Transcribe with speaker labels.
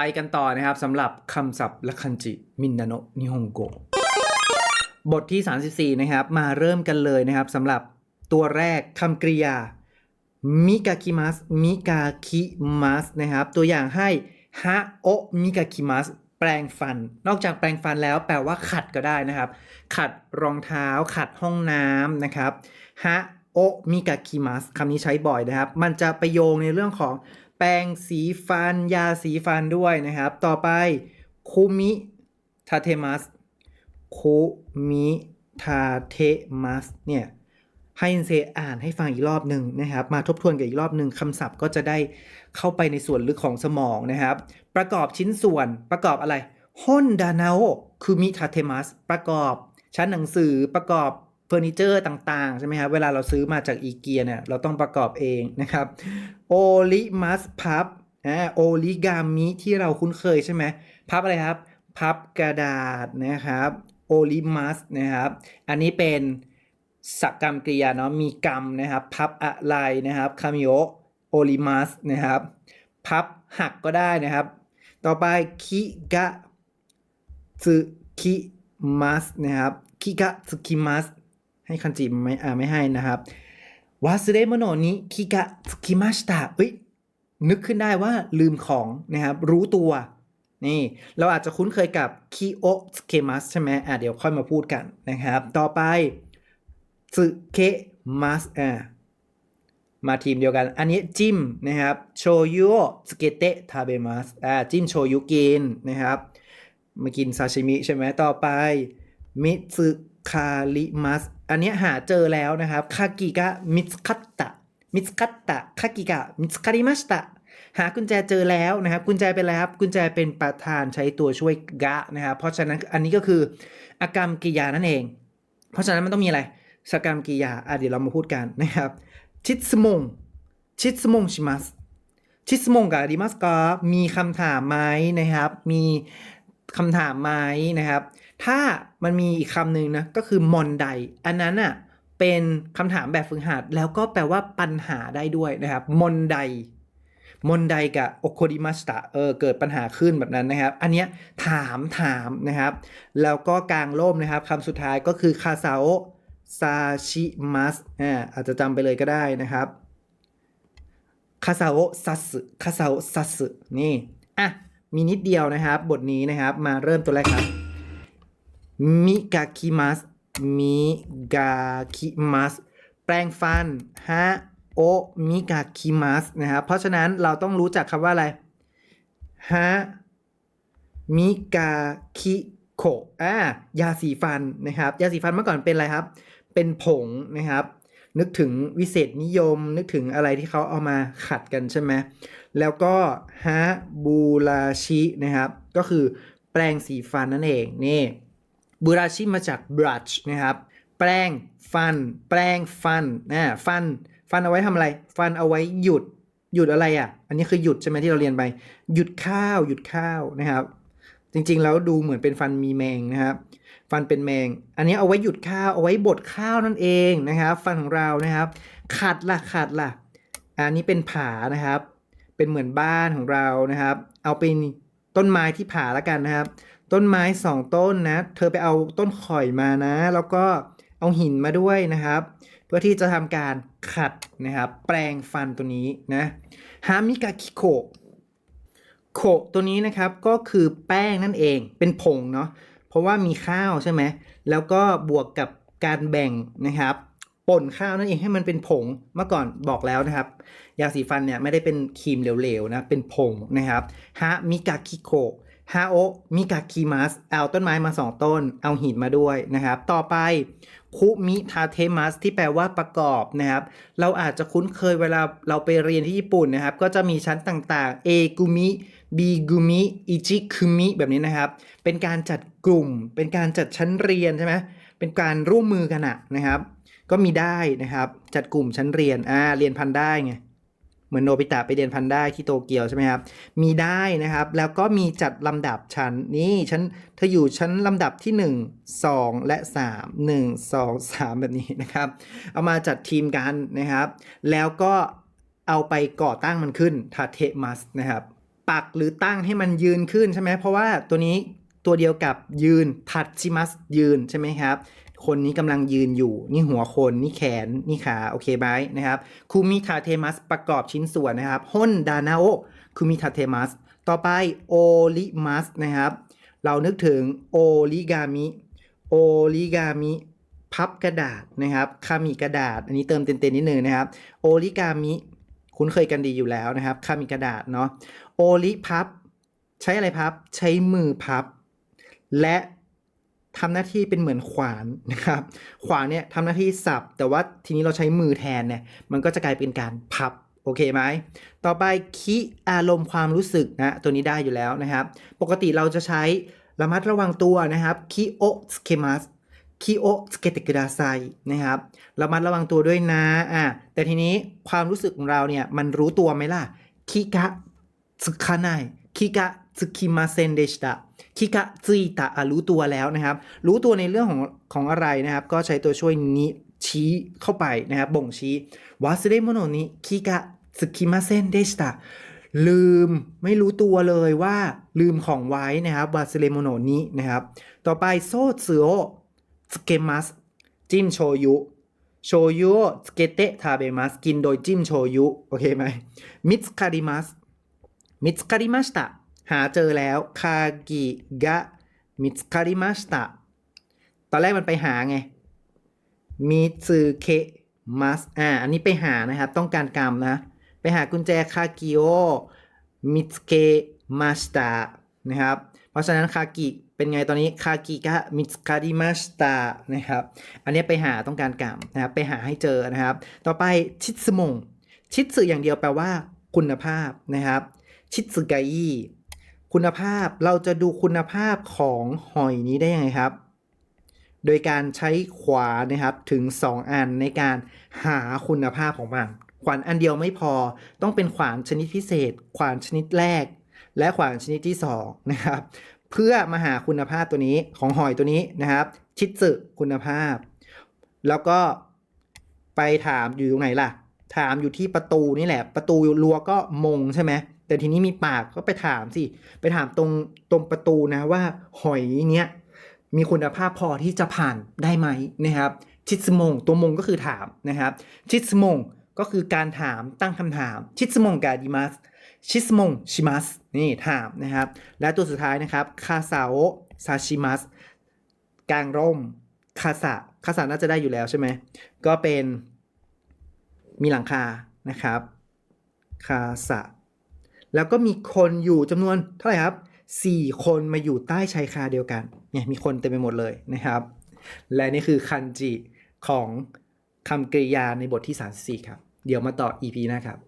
Speaker 1: ไปกันต่อนะครับสำหรับคำศัพท์ละคันจิมินนาโนนิฮงโกบทที่ 34 นะครับ มาเริ่มกันเลยนะครับสำหรับตัวแรกคำกริยามิกาคิมัสมิกาคิมัสนะครับ ตัวอย่างให้ฮะโอมิกาคิมัสแปรงฟัน นอกจากแปรงฟันแล้วแปลว่าขัดก็ได้นะครับ ขัดรองเท้า ขัดห้องน้ำนะครับฮะโอมิกาคิมัสคำนี้ใช้บ่อยนะครับ มันจะไปโยงในเรื่องของ แปรงสีฟัน ยาสีฟันด้วยนะครับ ต่อไปคุมิทาเทมัสคุมิทาเทมัสเนี่ยให้อินเซอ่านให้ฟังอีกรอบหนึ่งนะครับ มาทบทวนกันอีกรอบหนึ่งคำศัพท์ก็จะได้เข้าไปในส่วนลึกของสมองนะครับ ประกอบชิ้นส่วนประกอบอะไรฮอนดานาโอคือมิทาเทมัสประกอบชั้นหนังสือประกอบ เฟอร์นิเจอร์ต่างๆ ใช่ไหมครับเวลาเราซื้อมาจากอีเกียเนี่ยเราต้องประกอบเองนะครับโอลิมัสพับอ่าโอลิกามิที่เราคุ้นเคยใช่ไหมพับอะไรครับ พับกระดาษนะครับโอลิมัสนะครับอันนี้เป็นสักกรรมกริยาเนาะมีกรรมนะครับ พับอะไรนะครับคามิโอโอลิมัสนะครับพับหักก็ได้นะครับ ต่อไปคิกะซึคิมัสนะครับคิกะซึคิมัส ให้คันจิไม่อ่าไม่ให้นะครับวาสเรโมโนนิคิกะคิมาชตะเอ้ยนึกขึ้นได้ว่าลืมของนะครับ รู้ตัวนี่เราอาจจะคุ้นเคยกับคิโอสเคมัสใช่ไหมอะเดี๋ยวค่อยมาพูดกันนะครับ ต่อไปสึเคมัสอ่ามาทีมเดียวกัน อันนี้จิ้มนะครับโชยุสเกเตะทาเบมัสอ่าจิ้มโชยุกินนะครับ มากินซาชิมิใช่ไหมต่อไปมิซึ คาริมัส อันนี้หาเจอแล้วนะครับ คากิกะมิสคัตตะ มิสคัตตะ คากิกะมิสคาริมัสตะ หากุญแจเจอแล้วนะครับ กุญแจเป็นอะไรครับ กุญแจเป็นประธานใช้ตัวช่วยกะนะครับ เพราะฉะนั้นอันนี้ก็คืออากรรมกริยานั่นเอง เพราะฉะนั้นมันต้องมีอะไรสกรรมกริยาอะเดี๋ยวเรามาพูดกันนะครับ ชิดสมง ชิดสมงชิมัสชิดสมงกับอาริมัสก็มีคำถามไหมนะครับ มี คำถามไหมนะครับ ถ้ามันมีอีกคำหนึ่งนะก็คือมอนไดอันนั้นอะเป็นคำถามแบบฝึกหัดแล้วก็แปลว่าปัญหาได้ด้วยนะครับมอนไดมอนไดกับโอโคดิมัสตะเออเกิดปัญหาขึ้นแบบนั้นนะครับ อันเนี้ยถามถามนะครับ แล้วก็กลางร่มนะครับคำสุดท้ายก็คือคาซาโอซาชิมัสอ่าอาจจะจำไปเลยก็ได้นะครับคาซาโอซัสคาซาโอซัสนี่อะ มีนิดเดียวนะครับ บทนี้นะครับ มาเริ่มตัวแรกครับมิกาคิมัสมิกาคิมัสแปลงฟันฮะโอมิกาคิมัสนะครับ เพราะฉะนั้นเราต้องรู้จักคำว่าอะไรฮะมิกาคิโคอ่ายาสีฟันนะครับ ยาสีฟันเมื่อก่อนเป็นอะไรครับ เป็นผงนะครับ นึกถึงวิเศษนิยม นึกถึงอะไรที่เขาเอามาขัดกันใช่ไหมแล้วก็ฮะบูราชินะครับ ก็คือแปรงสีฟันนั่นเองนี่บูราชิมาจาก brush นะครับ แปรงฟัน แปรงฟันนะฟัน ฟันเอาไว้ทำอะไร ฟันเอาไว้หยุด หยุดอะไรอะ อันนี้คือหยุดใช่ไหมที่เราเรียนไป หยุดข้าว หยุดข้าวนะครับ จริงๆแล้วดูเหมือนเป็นฟันมีแมงนะครับ ฟันเป็นแมง อันนี้เอาไว้หยุดข้าวเอาไว้บดข้าวนั่นเองนะครับ ฟันของเรานะครับ ขัดล่ะขัดล่ะ อันนี้เป็นผานะครับ เป็นเหมือนบ้านของเรานะครับ เอาเป็นต้นไม้ที่ผาแล้วกันนะครับ ต้นไม้สองต้นนะ เธอไปเอาต้นข่อยมานะ แล้วก็เอาหินมาด้วยนะครับ เพื่อที่จะทำการขัดนะครับ แปรงฟันตัวนี้นะฮามิกาคิโคโขะตัวนี้นะครับก็คือแป้งนั่นเองเป็นผงเนาะ เพราะว่ามีข้าวใช่ไหมแล้วก็บวกกับการแบ่งนะครับป่นข้าวนั่นเองให้มันเป็นผงเมื่อก่อนบอกแล้วนะครับ ยาสีฟันเนี่ยไม่ได้เป็นครีมเหลวๆนะเป็นผงนะครับฮะมิกาคิโคฮาโอมิกาคิมัสเอาต้นไม้มาสองต้น เอาหินมาด้วยนะครับ ต่อไปคุมิทาเทมัสที่แปลว่าประกอบนะครับ เราอาจจะคุ้นเคยเวลาเราไปเรียนที่ญี่ปุ่นนะครับ ก็จะมีชั้นต่างๆ เอกุมิ บีกุมิอิจิคุมิแบบนี้นะครับ เป็นการจัดกลุ่ม เป็นการจัดชั้นเรียนใช่ไหมเป็นการร่วมมือกันอะนะครับ ก็มีได้นะครับ จัดกลุ่มชั้นเรียนอ่าเรียนพันได้ไงเหมือนโนบิตะไปเรียนพันได้ที่โตเกียวใช่ไหมครับ มีได้นะครับ แล้วก็มีจัดลำดับชั้นนี่ชั้นเธออยู่ชั้นลำดับที่ 1 2 และ 3 1 2 3 แบบนี้นะครับ เอามาจัดทีมกันนะครับ แล้วก็เอาไปก่อตั้งมันขึ้นทาเทมัสนะครับ ปักหรือตั้งให้มันยืนขึ้นใช่ไหมเพราะว่าตัวนี้ตัวเดียวกับยืนทัดชิมัสยืนใช่ไหมครับ คนนี้กำลังยืนอยู่ นี่หัวคนนี่แขนนี่ขาโอเคไหมนะครับคูมิทาเทมัสประกอบชิ้นส่วนนะครับฮอนดานาโอคูมิทาเทมัสต่อไปโอลิมัสนะครับ เรานึกถึงโอริกามิโอริกามิพับกระดาษนะครับคามิกระดาษ อันนี้เติมเต็มๆนิดนึงนะครับโอริกามิ คุ้นเคยกันดีอยู่แล้วนะครับคามิกระดาษเนาะโอริพับ ใช้อะไรพับ ใช้มือพับ และทำหน้าที่เป็นเหมือนขวานนะครับ ขวานเนี่ยทำหน้าที่สับ แต่ว่าทีนี้เราใช้มือแทนเนี่ย มันก็จะกลายเป็นการพับ โอเคไหม ต่อไปคิอารมณ์ความรู้สึกนะ ตัวนี้ได้อยู่แล้วนะครับ ปกติเราจะใช้ระมัดระวังตัวนะครับคิโอสเคมัส คิโอสเกติกดาไซนะครับเระมัดระวังตัวด้วยนะอะแต่ทีนี้ความรู้สึกของเราเนี่ย มันรู้ตัวไหมล่ะคิกะสึคาไนคิกะสึคิมาเซนเดชตะคิกะซุยตะรู้ตัวแล้วนะครับ รู้ตัวในเรื่องของของอะไรนะครับ ก็ใช้ตัวช่วยนี้ชี้เข้าไปนะครับ บ่งชี้วาสเดโมโนนิคิกะสึคิมาเซนเดชตะลืมไม่รู้ตัวเลยว่าลืมของไว้นะครับวาสเลโมโนนี้นะครับ ต่อไปโซเซโอ สเกมัสจิ้มโชยุโชยุสเกเตะทาเบมัสกินโดยจิ้มโชยุโอเคไหมมิสคาริมัสมิสคาริมาสตะหาเจอแล้วคากิกะมิสคาริมาสตะตอนแรกมันไปหาไงมิซึเคมัสอ่า อันนี้ไปหานะครับ ต้องการกรรมนะ ไปหากุญแจคากิโอมิสเคมาสตานะครับ เพราะฉะนั้นคากิ เป็นไงตอนนี้คากิกะมิสคาริมาสตานะครับ อันนี้ไปหาต้องการกรรมนะครับ ไปหาให้เจอนะครับ ต่อไปชิตสมง ชิตสึอย่างเดียวแปลว่าคุณภาพนะครับ ชิตสึไกอีคุณภาพเราจะดูคุณภาพของหอยนี้ได้ยังไงครับ โดยการใช้ขวานนะครับถึง 2 อันในการหาคุณภาพของมัน ขวานอันเดียวไม่พอ ต้องเป็นขวานชนิดพิเศษ ขวานชนิดแรก และขวานชนิดที่2นะครับ เพื่อมาหาคุณภาพตัวนี้ของหอยตัวนี้นะครับ ชิดสึคุณภาพ แล้วก็ไปถามอยู่ตรงไหนล่ะ ถามอยู่ที่ประตูนี่แหละ ประตูรั้วก็มงใช่ไหมแต่ทีนี้มีปากก็ไปถามสิ ไปถามตรงตรงประตูนะว่าหอยเนี้ยมีคุณภาพพอที่จะผ่านได้ไหมนะครับ ชิดสมงตัวมงก็คือถามนะครับ ชิดสมงก็คือการถามตั้งคำถาม ชิดสมงกาดิมัส ชิสมงชิมัสนี่ถามนะครับ และตัวสุดท้ายนะครับคาซาโอซาชิมัสกางร่มคาสะคาสะน่าจะได้อยู่แล้วใช่ไหมก็เป็นมีหลังคานะครับคาสะแล้วก็มีคนอยู่จำนวนเท่าไหร่ครับ 4 คนมาอยู่ใต้ชายคาเดียวกันเนี่ยมีคนเต็มไปหมดเลยนะครับ และนี่คือคันจิของคำกริยาในบทที่ 34 ครับ เดี๋ยวมาต่อ EP หนะครับ